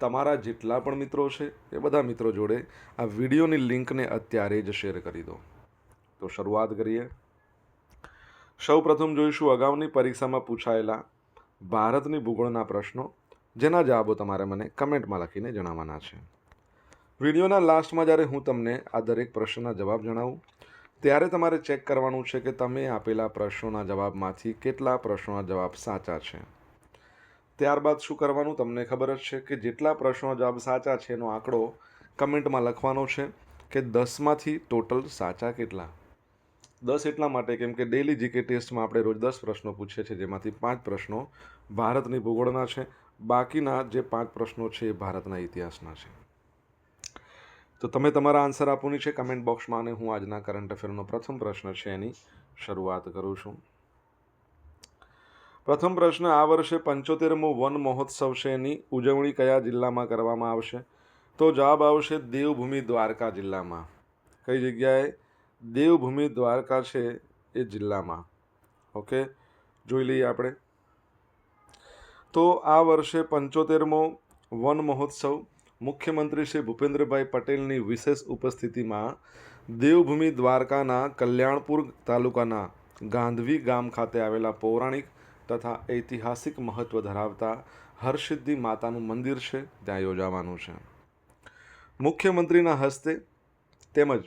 તમારા જેટલા પણ મિત્રો છે, એ બધા મિત્રો જોડે આ વિડીયોની લિંકને અત્યારે જ શેર કરી દો. તો શરૂઆત કરીએ. સૌ પ્રથમ જોઈશું અગાઉની પરીક્ષામાં પૂછાયેલા ભારતની ભૂગોળના પ્રશ્નો, જેના જવાબો તમારે મને કમેન્ટમાં લખીને જણાવવાના છે. વિડીયોના લાસ્ટમાં જ્યારે હું તમને આ દરેક પ્રશ્નના જવાબ જણાવું, ત્યારે તમારે ચેક કરવાનું છે કે તમે આપેલા પ્રશ્નોના જવાબમાંથી કેટલા પ્રશ્નોના જવાબ સાચા છે. ત્યારબાદ શું કરવાનું તમને ખબર જ છે કે જેટલા પ્રશ્નો જવાબ સાચા છે એનો આંકડો કમેન્ટમાં લખવાનો છે કે દસમાંથી ટોટલ સાચા કેટલા? દસ એટલા માટે કેમ કે ડેલી જીકે ટેસ્ટમાં આપણે રોજ દસ પ્રશ્નો પૂછીએ છીએ, જેમાંથી પાંચ પ્રશ્નો ભારતની ભૂગોળના છે. બાકીના જે પાંચ પ્રશ્નો છે એ ભારતના ઇતિહાસના છે. તો તમે તમારા આન્સર આપવાની છે કમેન્ટ બોક્સમાં અને હું આજના કરંટ અફેરનો પ્રથમ પ્રશ્ન છે એની શરૂઆત કરું છું. પ્રથમ પ્રશ્ન, આ વર્ષે પંચોતેરમો વન મહોત્સવ છે એની ઉજવણી કયા જિલ્લામાં કરવામાં આવશે? તો જવાબ આવશે દેવભૂમિ દ્વારકા જિલ્લામાં. કઈ જગ્યાએ? દેવભૂમિ દ્વારકા છે એ જિલ્લામાં. ઓકે, જોઈ લઈએ આપણે. તો આ વર્ષે પંચોતેરમો વન મહોત્સવ મુખ્યમંત્રી શ્રી ભૂપેન્દ્રભાઈ પટેલની વિશેષ ઉપસ્થિતિમાં દેવભૂમિ દ્વારકાના કલ્યાણપુર તાલુકાના ગાંધવી ગામ ખાતે આવેલા પૌરાણિક તથા ઐતિહાસિક મહત્વ ધરાવતા હરસિદ્ધિ માતાનું મંદિર છે, ત્યાં યોજાવાનું છે. મુખ્યમંત્રીના હસ્તે તેમજ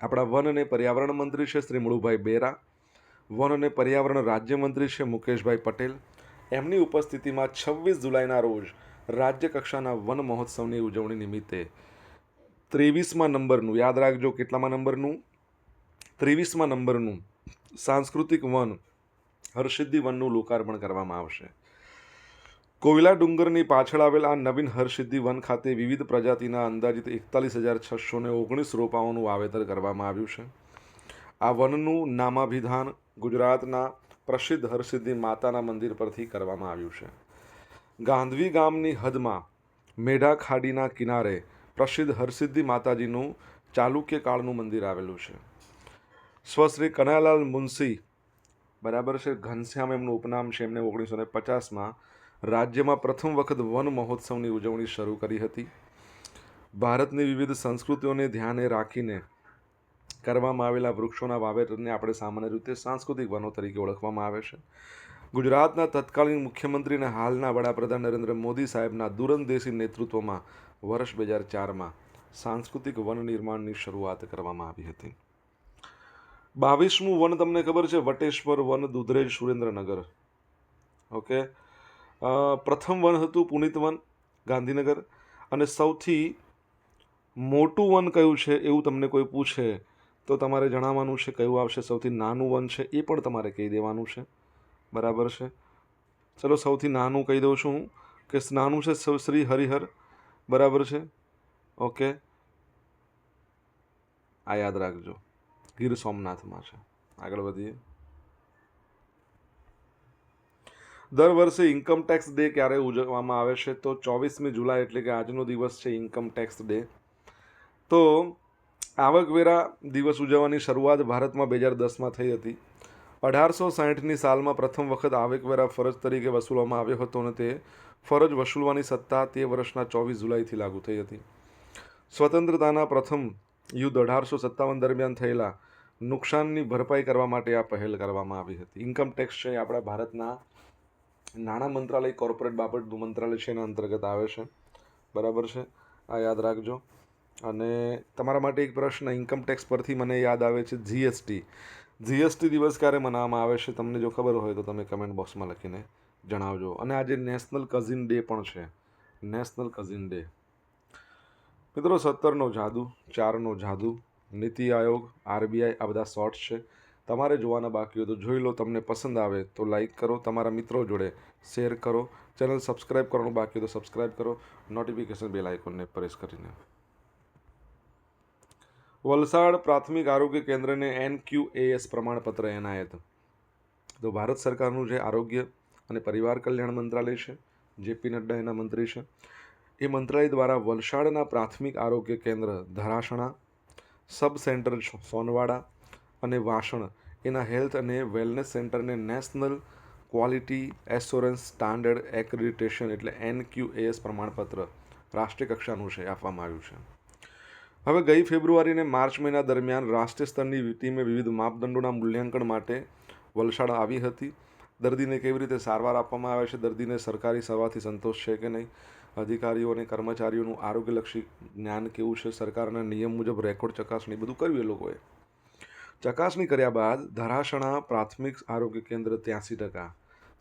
આપણા વન અને પર્યાવરણ મંત્રી છે શ્રી મુળુભાઈ બેરા, વન અને પર્યાવરણ રાજ્યમંત્રી છે મુકેશભાઈ પટેલ, એમની ઉપસ્થિતિમાં છવ્વીસ જુલાઈના રોજ રાજ્ય કક્ષાના વન મહોત્સવની ઉજવણી નિમિત્તે ત્રેવીસમાં નંબરનું, યાદ રાખજો કેટલામાં નંબરનું? ત્રેવીસમાં નંબરનું સાંસ્કૃતિક વન હરસિદ્ધિ વનનું લોકાર્પણ કરવામાં આવશે. કોયલા ડુંગરની પાછળ આવેલ આ નવીન હરસિદ્ધિ વન ખાતે વિવિધ પ્રજાતિના અંદાજિત એકતાલીસ હજાર છસો ને ઓગણીસ રોપાઓનું વાવેતર કરવામાં આવ્યું છે. આ વનનું નામાભિધાન ગુજરાતના પ્રસિદ્ધ હરસિદ્ધિ માતાના મંદિર પરથી કરવામાં આવ્યું છે. ગાંધવી ગામની હદમાં મેઢા ખાડીના કિનારે પ્રસિદ્ધ હરસિદ્ધિ માતાજીનું ચાલુક્ય કાળનું મંદિર આવેલું છે. સ્વશ્રી કનૈયાલાલ મુનશી બરાબર છે. ઘનશ્યામ એમનું ઉપનામ છે એમને ઓગણીસો ને પચાસમાં રાજ્યમાં પ્રથમ વખત વન મહોત્સવની ઉજવણી શરૂ કરી હતી. ભારતની વિવિધ સંસ્કૃતિઓને ધ્યાને રાખીને કરવામાં આવેલા વૃક્ષોના વાવેતરને આપણે સામાન્ય રીતે સાંસ્કૃતિક વનો તરીકે ઓળખવામાં આવે છે. ગુજરાતના તત્કાલીન મુખ્યમંત્રી અને હાલના વડાપ્રધાન નરેન્દ્ર મોદી સાહેબના દૂરંદેશી નેતૃત્વમાં વર્ષ બે હજાર ચારમાં સાંસ્કૃતિક વન નિર્માણની શરૂઆત કરવામાં આવી હતી. બાવીસમું વન તમને ખબર છે, વટેશ્વર વન દુધરેજ સુરેન્દ્રનગર. ઓકે? પ્રથમ વન હતું પુનિત વન, ગાંધીનગર. અને સૌથી મોટું વન કયું છે એવું તમને કોઈ પૂછે, તો તમારે જણાવવાનું છે કયું આવશે. સૌથી નાનું વન છે એ પણ તમારે કહી દેવાનું છે. બરાબર છે? ચલો સૌથી નાનું કહી દઉં છું કે નાનું છે શ્રી હરિહર. બરાબર છે? ઓકે? આ યાદ રાખજો. ગીર સોમનાથમાં છે. આગળ વધીએ. દર વર્ષે ઇન્કમ ટેક્સ ડે ક્યારે ઉજવવામાં આવે છે? તો ચોવીસમી જુલાઈ એટલે કે આજનો દિવસ છે ઇન્કમ ટેક્સ ડે તો આવકવેરા દિવસ ઉજવવાની શરૂઆત ભારતમાં બે હજાર દસમાં થઈ હતી. અઢારસો સાહીઠની સાલમાં પ્રથમ વખત આવકવેરા ફરજ તરીકે વસૂલવામાં આવ્યો હતો અને તે ફરજ વસૂલવાની સત્તા તે વર્ષના ચોવીસ જુલાઈથી લાગુ થઈ હતી. સ્વતંત્રતાના પ્રથમ યુદ્ધ અઢારસો સત્તાવન દરમિયાન થયેલા નુકસાનની ભરપાઈ કરવા માટે આ પહેલ કરવામાં આવી હતી. ઇન્કમ ટેક્સ છે આપણા ભારતના નાણાં મંત્રાલય કોર્પોરેટ બાબતનું મંત્રાલય છે એના અંતર્ગત આવે છે. બરાબર છે? આ યાદ રાખજો. અને તમારા માટે એક પ્રશ્ન ઇન્કમ ટેક્સ પરથી મને યાદ આવે છે જીએસટી જીએસટી દિવસ ક્યારે મનાવવામાં આવે છે તમને જો ખબર હોય તો તમે કમેન્ટ બોક્સમાં લખીને જણાવજો. અને આજે નેશનલ કઝિન ડે પણ છે. નેશનલ કઝિન ડે મિત્રો, સત્તરનો જાદુ, ચારનો જાદુ, નીતિ આયોગ, આરબીઆઈ, આ બધા શોર્ટ્સ છે. તમારે જોવાના બાકી હોય તો જોઈ લો, તમને પસંદ આવે તો લાઈક કરો, તમારા મિત્રો જોડે શેર કરો. ચેનલ સબસ્ક્રાઈબ કરવાનું બાકી હોય તો સબસ્ક્રાઈબ કરો. નોટિફિકેશન બેલ આઇકોનને પ્રેસ કરીને. વલસાડ પ્રાથમિક આરોગ્ય કેન્દ્રને એન ક્યુ એએસ પ્રમાણપત્ર એનાયત. તો ભારત સરકારનું જે આરોગ્ય અને પરિવાર કલ્યાણ મંત્રાલય છે જેપી નડ્ડા એના મંત્રી છે એ મંત્રાલય દ્વારા વલસાડના પ્રાથમિક આરોગ્ય કેન્દ્ર ધરાસણા સબ સેન્ટર સોનવાડા અને વાસણ એના હેલ્થ અને વેલનેસ સેન્ટરને national quality assurance standard accreditation એટલે એન ક્યુ એસ પ્રમાણપત્ર રાષ્ટ્રીય કક્ષાનું છે, આપવામાં આવ્યું છે. હવે ગઈ ફેબ્રુઆરી અને માર્ચ મહિના દરમિયાન રાષ્ટ્રીય સ્તરની ટીમે વિવિધ માપદંડોના મૂલ્યાંકન માટે વલસાડ આવી હતી. દર્દીને કેવી રીતે સારવાર આપવામાં આવે છે, દર્દીને સરકારી સેવાથી સંતોષ છે કે નહીં? અધિકારીઓ અને કર્મચારીઓનું આરોગ્યલક્ષી જ્ઞાન કેવું છે, સરકારના નિયમ મુજબ રેકોર્ડ ચકાસણી બધું કર્યું એ લોકોએ. ચકાસણી કર્યા બાદ ધરાસણા પ્રાથમિક આરોગ્ય કેન્દ્ર ત્યાંસી ટકા,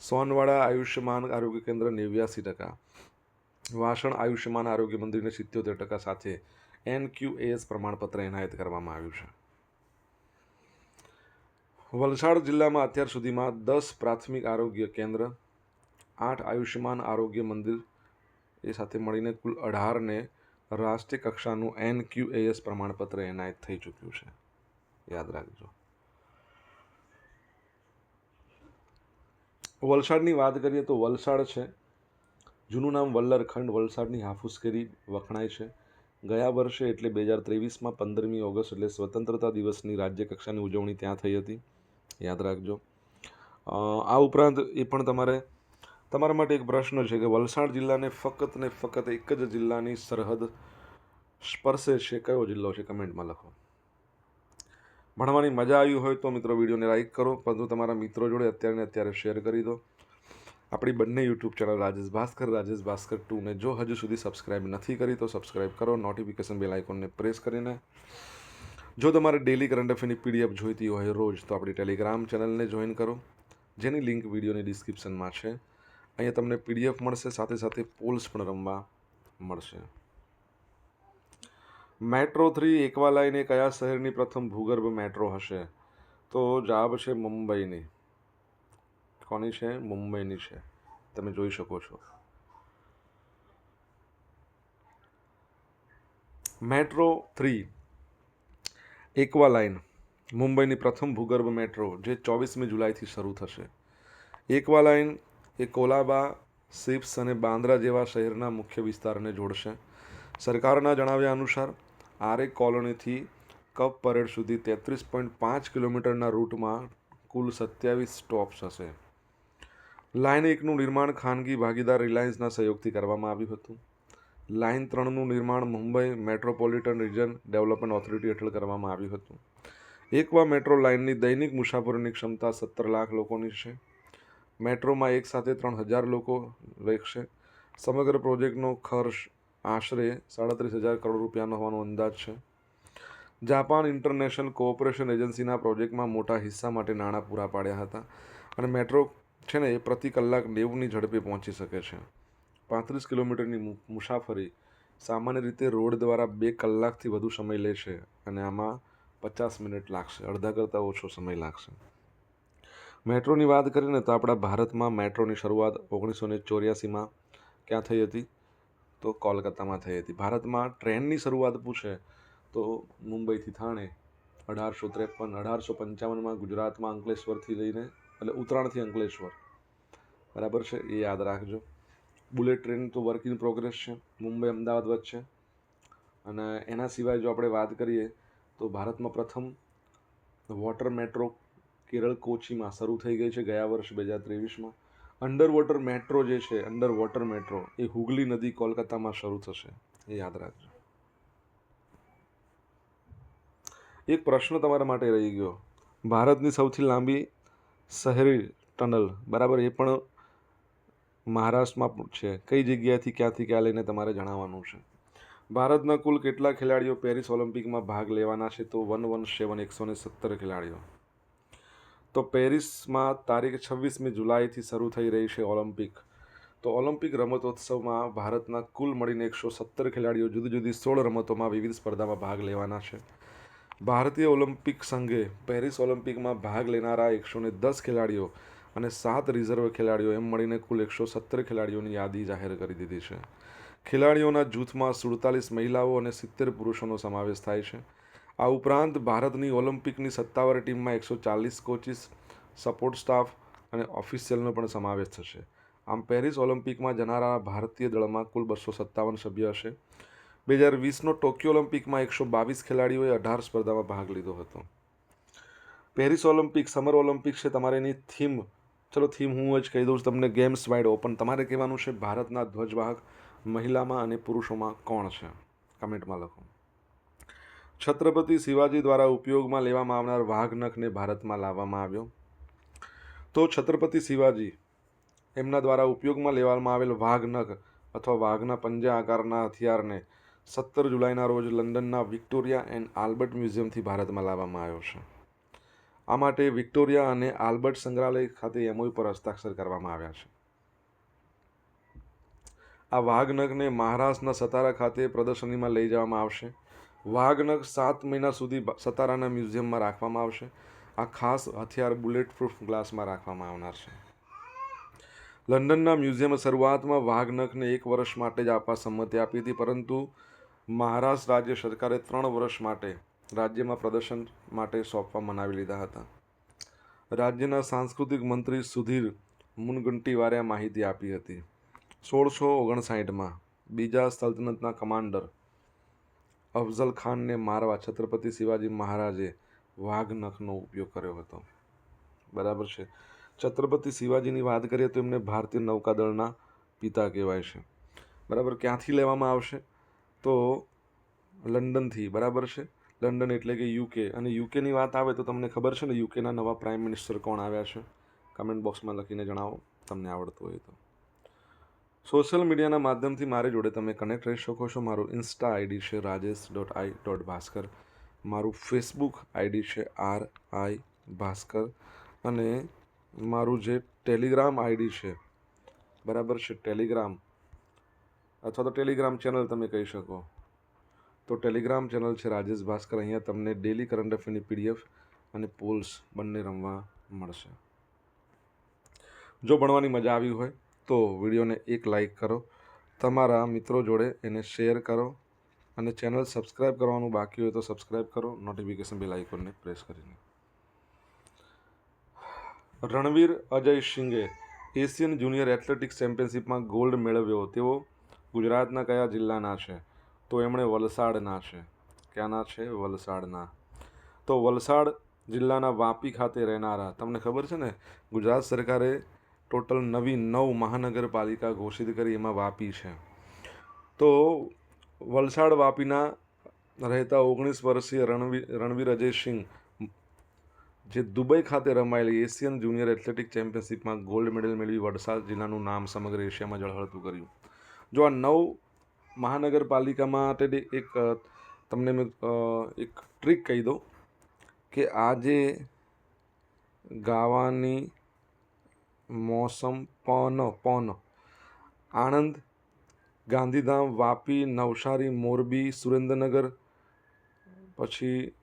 સોનવાડા આયુષ્યમાન આરોગ્ય કેન્દ્ર નેવ્યાસી ટકા, વાસણ આયુષ્યમાન આરોગ્ય મંદિરને સિત્યોતેર ટકા સાથે એન ક્યુ એસ પ્રમાણપત્ર એનાયત કરવામાં આવ્યું છે. વલસાડ જિલ્લામાં અત્યાર સુધીમાં દસ પ્રાથમિક આરોગ્ય કેન્દ્ર, આઠ આયુષ્યમાન આરોગ્ય મંદિર એ સાથે મળીને કુલ અઢારને રાષ્ટ્રીય કક્ષાનું એન ક્યુ એસ પ્રમાણપત્ર એનાયત થઈ ચૂક્યું છે. યાદ રાખજો. વલસાડની વાત કરીએ તો વલસાડ છે. જૂનું નામ વલ્લરખંડ, વલસાડની હાફૂસ કેરી વખણાય છે. ગયા વર્ષે એટલે બે હજાર ત્રેવીસમાં પંદરમી ઓગસ્ટ એટલે સ્વતંત્રતા દિવસની રાજ્ય કક્ષાની ઉજવણી ત્યાં થઈ હતી. યાદ રાખજો. આ ઉપરાંત એ પણ તમારે તમારા માટે એક પ્રશ્ન છે કે વલસાડ જિલ્લાને ફક્ત ને ફક્ત એક જ જિલ્લાની સરહદ સ્પર્શે છે? કયો જિલ્લો છે? કમેન્ટમાં લખો. ભણવાની મજા આવી હોય તો મિત્રો વિડીયોને લાઇક કરો, પરંતુ તમારા મિત્રો જોડે અત્યારે અત્યારે શેર કરી દો. આપણી બંને યુટ્યુબ ચેનલ રાજેશ ભાસ્કર રાજેશ ભાસ્કર ટુને જો હજુ સુધી સબસ્ક્રાઇબ નથી કરી તો સબસ્ક્રાઇબ કરો, નોટિફિકેશન બેલ આઇકોનને પ્રેસ કરીને. જો તમારે ડેલી કરંટ અફેરની પીડીએફ જોઈતી હોય રોજ, તો આપણી ટેલિગ્રામ ચેનલને જોઈન કરો, જેની લિંક વિડીયોની ડિસ્ક્રિપ્શનમાં છે. અહીંયા તમને પીડીએફ મળશે, સાથે સાથે પોલ્સ પણ રમવા મળશે. મેટ્રો થ્રી એકવા લાઈને કયા શહેરની પ્રથમ ભૂગર્ભ મેટ્રો હશે? તો જવાબ છે મુંબઈની. કોની છે? મુંબઈની છે. તમે જોઈ શકો છો. મેટ્રો થ્રી એકવા લાઇન મુંબઈની પ્રથમ ભૂગર્ભ મેટ્રો, જે ચોવીસમી જુલાઈથી શરૂ થશે. એકવા લાઇન એ કોલાબા, સિપ્સ અને બાંદ્રા જેવા શહેરના મુખ્ય વિસ્તારને જોડશે. સરકારના જણાવ્યા અનુસાર, આરે કોલોનીથી કપ પરેડ સુધી તેત્રીસ પોઈન્ટ પાંચ કિલોમીટરના રૂટમાં કુલ સત્યાવીસ સ્ટોપ્સ હશે. લાઇન એકનું નિર્માણ ખાનગી ભાગીદાર રિલાયન્સના સહયોગથી કરવામાં આવ્યું હતું. લાઇન ત્રણનું નિર્માણ Mumbai metropolitan region development authority હેઠળ કરવામાં આવ્યું હતું. એકવા મેટ્રો લાઇનની દૈનિક મુસાફરીની ક્ષમતા સત્તર લાખ લોકોની છે. મેટ્રોમાં એક સાથે ત્રણ હજાર લોકો રહેશે. સમગ્ર પ્રોજેક્ટનો ખર્ચ આશરે સાડત્રીસ હજાર કરોડ રૂપિયાનો હોવાનો અંદાજ છે. જાપાન ઇન્ટરનેશનલ કોઓપરેશન એજન્સીના પ્રોજેક્ટમાં મોટા હિસ્સા માટે નાણાં પૂરા પાડ્યા હતા અને મેટ્રો છે ને એ પ્રતિ કલાક નેવુંની ઝડપે પહોંચી શકે છે. પાંત્રીસ કિલોમીટરની મુસાફરી સામાન્ય રીતે રોડ દ્વારા બે કલાકથી વધુ સમય લેશે અને આમાં પચાસ મિનિટ લાગશે. અડધા કરતાં ઓછો સમય લાગશે. મેટ્રોની વાત કરીને તો આપણા ભારતમાં મેટ્રોની શરૂઆત ઓગણીસો ને ચોર્યાસીમાં ક્યાં થઈ હતી? તો કોલકાતામાં થઈ હતી. ભારતમાં ટ્રેનની શરૂઆત પૂછે તો મુંબઈથી થાણે અઢારસો ત્રેપન, અઢારસો પંચાવનમાં ગુજરાતમાં અંકલેશ્વરથી લઈને, એટલે ઉત્તરાયણથી અંકલેશ્વર. બરાબર છે? એ યાદ રાખજો. બુલેટ ટ્રેન તો વર્ક ઇન પ્રોગ્રેસ છે. મુંબઈ, અમદાવાદ વચ્ચે. અને એના સિવાય જો આપણે વાત કરીએ તો ભારતમાં પ્રથમ વોટર મેટ્રો કેરળ, કોચીમાં શરૂ થઈ ગઈ છે ગયા વર્ષ બે હજાર ત્રેવીસમાં. અંડર વોટર મેટ્રો જે છે અંડર વોટર મેટ્રો, એ હુગલી નદી કોલકાતામાં શરૂ થશે. એ યાદ રાખજો. એક પ્રશ્ન તમારા માટે રહી ગયો. ભારતની સૌથી લાંબી શહેરી ટનલ, બરાબર, એ પણ મહારાષ્ટ્રમાં છે. કઈ જગ્યાએથી ક્યાંથી ક્યાં લઈને તમારે જણાવવાનું છે? ભારતના કુલ કેટલા ખેલાડીઓ પેરિસ ઓલિમ્પિકમાં ભાગ લેવાના છે? તો વન વન સેવન, એકસો ને સત્તર ખેલાડીઓ. તો પેરિસમાં તારીખ છવ્વીસમી જુલાઈથી શરૂ થઈ રહી છે ઓલિમ્પિક. તો ઓલિમ્પિક રમતોત્સવમાં ભારતના કુલ મળીને એકસો સત્તર ખેલાડીઓ જુદી જુદી સોળ રમતોમાં વિવિધ સ્પર્ધામાં ભાગ લેવાના છે. ભારતીય ઓલિમ્પિક સંઘે પેરિસ ઓલિમ્પિકમાં ભાગ લેનારા એકસો ને દસ ખેલાડીઓ અને સાત રિઝર્વ ખેલાડીઓ એમ મળીને કુલ એકસો સત્તર ખેલાડીઓની યાદી જાહેર કરી દીધી છે. ખેલાડીઓના જૂથમાં સુડતાલીસ મહિલાઓ અને સિત્તેર પુરુષોનો સમાવેશ થાય છે. આ ઉપરાંત ભારતની ઓલિમ્પિકની સત્તાવાર ટીમમાં એકસો ચાલીસ કોચિસ, સપોર્ટ સ્ટાફ અને ઓફિશિયલનો પણ સમાવેશ થશે. આમ પેરિસ ઓલિમ્પિકમાં જનારા ભારતીય દળમાં કુલ બસો સત્તાવન સભ્ય હશે. બે હજાર વીસનો ટોક્યો ઓલિમ્પિકમાં એકસો બાવીસ ખેલાડીઓએ અઢાર સ્પર્ધામાં ભાગ લીધો હતો. પેરિસ ઓલિમ્પિક, સમર ઓલિમ્પિક છે તમારે એની થીમ. ચલો થીમ હું જ કહી દઉં છું તમને, ગેમ્સ વાઇડ ઓપન. તમારે કહેવાનું છે, ભારતના ધ્વજવાહક મહિલામાં અને પુરુષોમાં કોણ છે? કમેન્ટમાં લખો. છત્રપતિ શિવાજી દ્વારા ઉપયોગમાં લેવામાં આવનાર વાઘનખને ભારતમાં લાવવામાં આવ્યો. તો છત્રપતિ શિવાજી, એમના દ્વારા ઉપયોગમાં લેવામાં આવેલ વાઘનખ અથવા વાઘના પંજા આકારના હથિયારને સત્તર જુલાઈના રોજ લંડનના વિક્ટોરિયા એન્ડ આલ્બર્ટ મ્યુઝિયમથી ભારતમાં લાવવામાં આવ્યો છે. આ માટે વિક્ટોરિયા અને આલ્બર્ટ સંગ્રહાલય ખાતે એમઓયુ પર હસ્તાક્ષર કરવામાં આવ્યા છે. આ વાઘનખને મહારાષ્ટ્રના સતારા ખાતે પ્રદર્શનીમાં લઈ જવામાં આવશે. વાઘનખ સાત મહિના સુધી સતારાના મ્યુઝિયમમાં રાખવામાં આવશે. આ ખાસ હથિયાર બુલેટ પ્રૂફ ગ્લાસમાં રાખવામાં આવનાર છે. લંડનના મ્યુઝિયમે શરૂઆતમાં વાઘનખને એક વર્ષ માટે જ આપવા સંમતિ આપી હતી, પરંતુ મહારાષ્ટ્ર રાજ્ય સરકારે ત્રણ વર્ષ માટે રાજ્યમાં પ્રદર્શન માટે સોંપવા મનાવી લીધા હતા. રાજ્યના સાંસ્કૃતિક મંત્રી સુધીર મુનગંટીવારે આ માહિતી આપી હતી. સોળસો ઓગણસાઠમાં બીજા સલ્તનતના કમાન્ડર અફઝલ ખાનને મારવા છત્રપતિ શિવાજી મહારાજે વાઘનખનો ઉપયોગ કર્યો હતો. બરાબર છે. છત્રપતિ શિવાજીની વાત કરીએ તો એમને ભારતીય નૌકાદળના પિતા કહેવાય છે. બરાબર? ક્યાંથી લેવામાં આવશે? તો લંડનથી. બરાબર છે? લંડન એટલે કે યુકે. અને યુકેની વાત આવે તો તમને ખબર છે ને, યુકેના નવા પ્રાઇમ મિનિસ્ટર કોણ આવ્યા છે? કમેન્ટ બોક્સમાં લખીને જણાવો. તમને આવડતું હોય તો. સોશિયલ મીડિયાના માધ્યમથી મારી જોડે તમે કનેક્ટ રહી શકો છો. મારું ઇન્સ્ટા આઈડી છે Rajesh dot I dot Bhaskar મારું ફેસબુક આઈડી છે આર આઈ ભાસ્કર. અને મારું જે ટેલિગ્રામ આઈડી છે, બરાબર છે, ટેલિગ્રામ. અથવા તો ટેલિગ્રામ ચેનલ તમે કહી શકો. તો ટેલિગ્રામ ચેનલ છે રાજેશ ભાસ્કર. અહીંયા તમને ડેલી કરંટ અફેરની પીડીએફ અને પોલ્સ બંને રમવા મળશે. જો ભણવાની મજા આવી હોય તો વિડીયોને એક લાઈક કરો, તમારા મિત્રો જોડે એને શેર કરો અને ચેનલ સબસ્ક્રાઈબ કરવાનું બાકી હોય તો સબસ્ક્રાઈબ કરો, નોટિફિકેશન બેલ આઇકોનને પ્રેસ કરીને. રણવીર અજય સિંઘે એશિયન જુનિયર એથ્લેટિક્સ ચેમ્પિયનશિપમાં ગોલ્ડ મેળવ્યો. તેઓ ગુજરાતના કયા જિલ્લાના છે? તો એમણે વલસાડના છે. ક્યાંના છે? વલસાડના. તો વલસાડ જિલ્લાના વાપી ખાતે રહેનારા. તમને ખબર છે ને, ગુજરાત સરકારે ટોટલ નવી નવ મહાનગરપાલિકા ઘોષિત કરી એમાં વાપી છે. તો વલસાડ વાપીના રહેતા ઓગણીસ વર્ષીય રણવીર રણવીર અજય સિંહ જે દુબઈ ખાતે રમાયેલી એશિયન જુનિયર એથ્લેટિક ચેમ્પિયનશિપમાં ગોલ્ડ મેડલ મેળવી વલસાડ જિલ્લાનું નામ સમગ્ર એશિયામાં ઝળહળતું કર્યું. જો આ નવ મહાનગરપાલિકા માટે એક, તમને મેં એક ટ્રીક કહી દઉં કે આજે ગાવાની મોસમ પન પન આણંદ, ગાંધીધામ, વાપી, નવસારી, મોરબી, સુરેન્દ્રનગર. પછી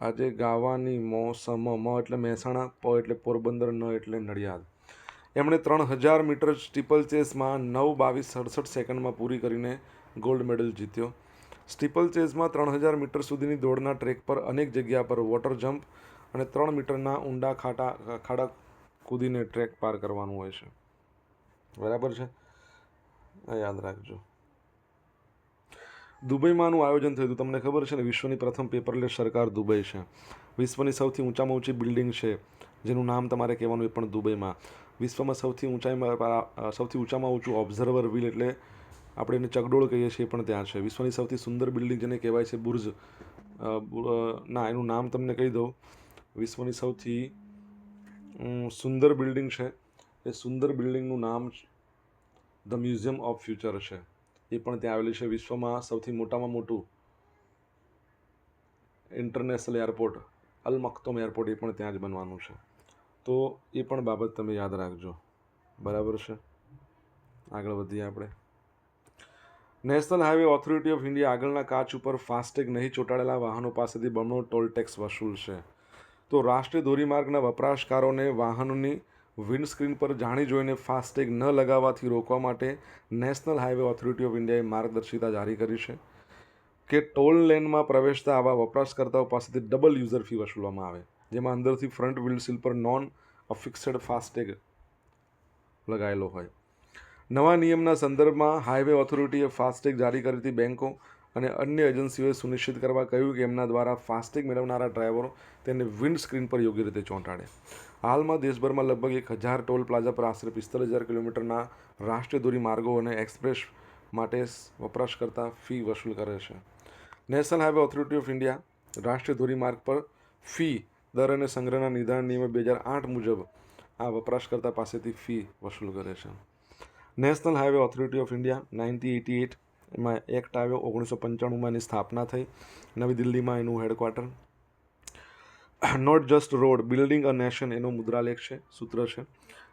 આજે ગાવાની મોસમ મ એટલે મહેસાણા, પ એટલે પોરબંદર, ન એટલે નડિયાદ. એમણે ત્રણ હજાર મીટર સ્ટીપલ ચેસમાં નવ બાવીસ સડસઠ સેકન્ડમાં પૂરી કરીને ગોલ્ડ મેડલ જીત્યો. સ્ટીપલ ચેસમાં ત્રણ હજાર મીટર સુધીની દોડના ટ્રેક પર અનેક જગ્યા પર વોટર જમ્પ અને ત્રણ મીટરના ઊંડા ખાટા, ખાડા કૂદીને ટ્રેક પાર કરવાનું હોય છે. બરાબર છે? યાદ રાખજો. દુબઈમાં આનું આયોજન થયું હતું. તમને ખબર છે ને, વિશ્વની પ્રથમ પેપરલેસ સરકાર દુબઈ છે. વિશ્વની સૌથી ઊંચામાં ઊંચી બિલ્ડિંગ છે, જેનું નામ તમારે કહેવાનું એ પણ દુબઈમાં. વિશ્વમાં સૌથી ઊંચાઈમાં સૌથી ઊંચામાં ઊંચું ઓબ્ઝર્વર વ્હીલ એટલે આપણે એને ચગડોળ કહીએ છીએ પણ ત્યાં છે. વિશ્વની સૌથી સુંદર બિલ્ડિંગ જેને કહેવાય છે બુર્જ. ના, એનું નામ તમને કહી દઉં. વિશ્વની સૌથી સુંદર બિલ્ડિંગ છે. એ સુંદર બિલ્ડિંગનું નામ ધ મ્યુઝિયમ ઓફ ફ્યુચર છે. એ પણ ત્યાં આવેલી છે વિશ્વમાં સૌથી મોટામાં મોટું international airport, Al Maktoum airport એ પણ ત્યાં જ બનવાનું છે. તો એ પણ બાબત તમે યાદ રાખજો. બરાબર છે? આગળ વધીએ આપણે. National highway authority of India આગળના કાચ ઉપર ફાસ્ટેગ નહીં ચોંટાડેલા વાહનો પાસેથી બમણો ટોલ ટેક્સ વસૂલશે તો રાષ્ટ્રીય ધોરીમાર્ગના વપરાશકારોને વાહનોની વિન્ડસ્ક્રીન પર જાણી જોઈને ફાસ્ટેગ ન લગાવવાથી રોકવા માટે નેશનલ હાઈવે ઓથોરિટી ઓફ ઇન્ડિયાએ માર્ગદર્શિકા જારી કરી છે કે ટોલ લેનમાં પ્રવેશતા આવા વપરાશકર્તાઓ પાસેથી ડબલ યુઝર ફી વસૂલવામાં આવે, જેમાં અંદરથી ફ્રન્ટ વિન્ડશીલ પર નોન અફિક્સડ ફાસ્ટેગ લગાયેલો હોય. નવા નિયમના સંદર્ભમાં હાઈવે ઓથોરિટીએ ફાસ્ટેગ જારી કરી હતી બેન્કો અને અન્ય એજન્સીઓએ સુનિશ્ચિત કરવા કહ્યું કે એમના દ્વારા ફાસ્ટેગ મેળવનારા ડ્રાઈવરો તેને વિન્ડ સ્ક્રીન પર યોગ્ય રીતે ચોંટાડે. હાલમાં દેશભરમાં લગભગ એક હજાર ટોલ પ્લાઝા પર આશરે પિસ્તાલીસ હજાર કિલોમીટરના રાષ્ટ્રીય ધોરી માર્ગો અને એક્સપ્રેસ માટે વપરાશકર્તા ફી વસૂલ કરે છે. National highway authority of India રાષ્ટ્રીય ધોરીમાર્ગ પર ફી દર અને સંગ્રહના નિર્ધારણ નિયમ બે હજાર આઠ મુજબ આ વપરાશકર્તા પાસેથી ફી વસૂલ કરે છે. National highway authority of India ninety eighty eight એમાં એક્ટ આવ્યો ઓગણીસો પંચાણુંમાં એની સ્થાપના થઈ. નવી દિલ્હીમાં એનું headquarter not just road building a nation એનો મુદ્રાલેખ છે, સૂત્ર છે.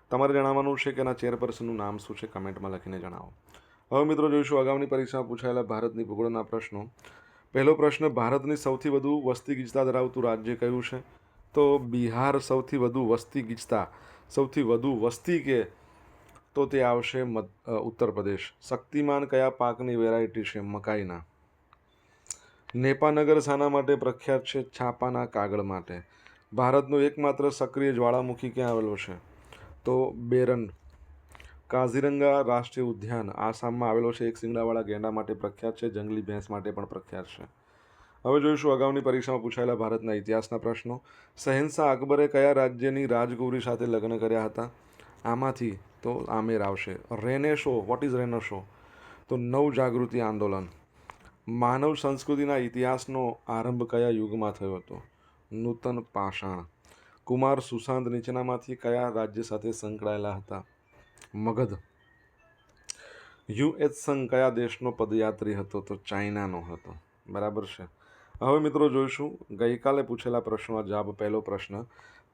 તમારે જણાવવાનું છે કે એના ચેરપર્સનનું નામ શું છે? કમેન્ટમાં લખીને જણાવો. હવે મિત્રો જોઈશું, અગાઉની પરીક્ષામાં પૂછાયેલા ભારતની ભૂગોળના પ્રશ્નો. પહેલો પ્રશ્ન, ભારતની સૌથી વધુ વસ્તી ગીચતા ધરાવતું રાજ્ય કયું છે? તો બિહાર સૌથી વધુ વસ્તી ગીચતા, સૌથી વધુ વસ્તી કે તો તે આવશે ઉત્તર પ્રદેશ. શક્તિમાન કયા પાકની વેરાયટી છે? મકાઈના. નેપાનગર શાના માટે પ્રખ્યાત છે છાપાના કાગળ માટે. ભારતનો એકમાત્ર સક્રિય જ્વાળામુખી ક્યાં આવેલો છે? તો બેરન. કાઝીરંગા રાષ્ટ્રીય ઉદ્યાન. આસામમાં આવેલો છે એક શિંગડાવાળા ગેંડા માટે પ્રખ્યાત છે. જંગલી ભેંસ માટે પણ પ્રખ્યાત છે. હવે જોઈશું અગાઉની પરીક્ષામાં પૂછાયેલા ભારતના ઇતિહાસના પ્રશ્નો. શહેનશાહ અકબરે કયા રાજ્યની રાજગૌરી સાથે લગ્ન કર્યા હતા? આમાંથી તો આમેર આવશે. Renaissance? What is renaissance તો નવજાગૃતિ આંદોલન. માનવ સંસ્કૃતિના ઇતિહાસનો આરંભ કયા યુગમાં થયો હતો? નૂતન પાષાણ. કુમાર સુશાંત નીચેનામાંથી કયા રાજ્ય સાથે સંકળાયેલા હતા? મગધ. યુએચ સંઘ કયા દેશનો પદયાત્રી હતો? તો ચાઇનાનો હતો. બરાબર છે. હવે મિત્રો જોઈશું. ગઈકાલે પૂછેલા પ્રશ્નનો જવાબ પહેલો પ્રશ્ન.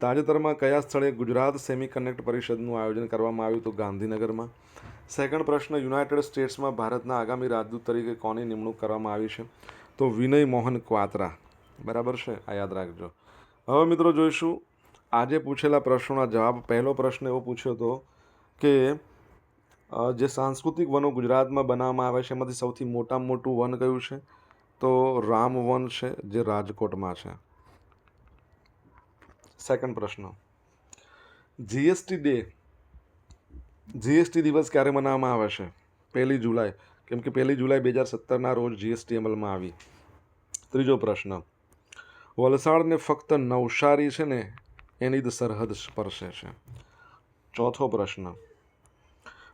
તાજેતરમાં કયા સ્થળે ગુજરાત સેમી પરિષદનું આયોજન કરવામાં આવ્યું તો ગાંધીનગરમાં? સેકન્ડ પ્રશ્ન, યુનાઇટેડ સ્ટેટ્સમાં ભારતના આગામી રાજદૂત તરીકે કોની નિમણૂક કરવામાં આવી છે? તો વિનય મોહન ક્વાત્રા. બરાબર છે? આ યાદ રાખજો. હવે મિત્રો જોઈશું, આજે પૂછેલા પ્રશ્નોના જવાબ. પહેલો પ્રશ્ન એવો પૂછ્યો હતો કે જે સાંસ્કૃતિક વનો ગુજરાતમાં બનાવવામાં આવે છે, એમાંથી સૌથી મોટામાં મોટું વન કયું છે? તો રામ વન છે, જે રાજકોટમાં છે. સેકન્ડ પ્રશ્ન. જીએસટી ડે જીએસટી દિવસ ક્યારે મનાવવામાં આવે છે? પહેલી જુલાઈ, કેમ કે પહેલી જુલાઈ બે હજાર સત્તરના રોજ જીએસટી અમલમાં આવી. ત્રીજો પ્રશ્ન. વલસાડને ફક્ત નવસારી છે ને, એની જ સરહદ સ્પર્શે છે. ચોથો પ્રશ્ન.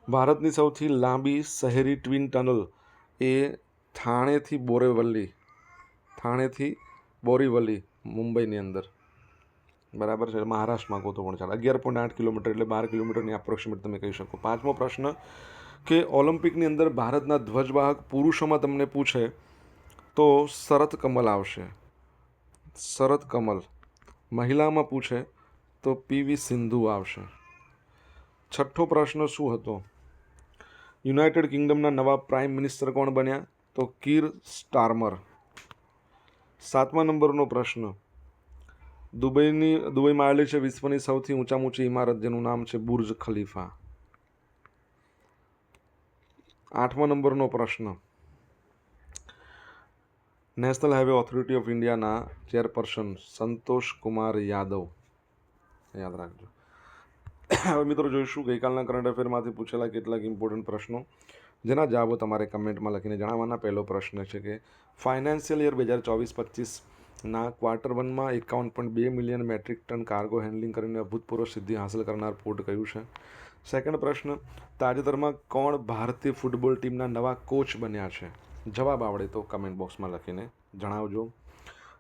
ભારતની સૌથી લાંબી શહેરી ટ્વિન ટનલ એ થાણેથી બોરેવલ્લી, થાણેથી બોરીવલી મુંબઈની અંદર. બરાબર છે? મહારાષ્ટ્રમાં કહો પણ ચાલે. અગિયાર પોઈન્ટ આઠ કિલોમીટર એટલે બાર કિલોમીટરની એપ્રોક્સિમેટ તમે કહી શકો. પાંચમો પ્રશ્ન કે ઓલિમ્પિકની અંદર ભારતના ધ્વજવાહક પુરુષોમાં તમને પૂછે તો શરત કમલ આવશે. શરત કમલ. મહિલામાં પૂછે તો પીવી સિંધુ આવશે. છઠ્ઠો પ્રશ્ન શું હતો? યુનાઇટેડ કિંગડમના નવા પ્રાઇમ મિનિસ્ટર કોણ બન્યા? તો કીર સ્ટાર્મર. સાતમા નંબરનો પ્રશ્ન. દુબઈની દુબઈમાં આવેલી છે વિશ્વની સૌથી ઊંચામાં ઊંચી ઇમારત, જેનું નામ છે બુર્જ ખલીફા. આઠમા નંબરનો પ્રશ્ન. નેશનલ હાઈવે ઓથોરિટી ઓફ ઇન્ડિયાના ચેરપર્સન સંતોષ કુમાર યાદવ. યાદ રાખજો. હવે મિત્રો જોઈશું, ગઈકાલના કરંટ અફેરમાંથી પૂછેલા કેટલાક ઇમ્પોર્ટન્ટ પ્રશ્નો, જેના જવાબો તમારે કમેન્ટમાં લખીને જણાવવાના. પહેલો પ્રશ્ન છે કે, ફાઇનાન્શિયલ યર બે હજાર ચોવીસ પચીસના ક્વાર્ટર વનમાં એકાવન પોઈન્ટ બે million metric ton cargo handling કરીને અભૂતપૂર્વ સિદ્ધિ હાંસલ કરનાર પોર્ટ કયું છે? સેકન્ડ પ્રશ્ન, તાજેતરમાં કોણ ભારતીય ફૂટબોલ ટીમના નવા કોચ બન્યા છે? જવાબ આવડે તો કમેન્ટ બોક્સમાં લખીને જણાવજો.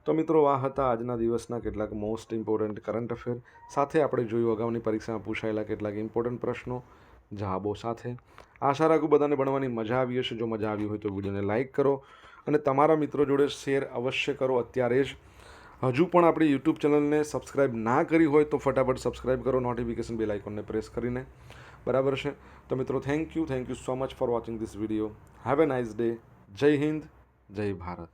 તો મિત્રો, આ હતા આજના દિવસના કેટલાક મોસ્ટ ઇમ્પોર્ટન્ટ કરંટ અફેર સાથે આપણે જોયું અગાઉની પરીક્ષામાં પૂછાયેલા કેટલાક ઇમ્પોર્ટન્ટ પ્રશ્નો. જવાબો સાથે. આશા રાખું બધાને ભણવાની મજા આવી હશે. જો મજા આવી હોય તો વિડીયોને લાઇક કરો. અને તમારા મિત્રો જોડે શેર અવશ્ય કરો. અત્યારે જ હજુ પણ આપણી યુટ્યુબ ચેનલને સબસ્ક્રાઇબ ના કરી હોય તો ફટાફટ સબસ્ક્રાઇબ કરો. નોટિફિકેશન બેલ આઇકોનને પ્રેસ કરીને. બરાબર છે? તો મિત્રો thank you thank you so much for watching this video have a nice day જય હિન્દ જય ભારત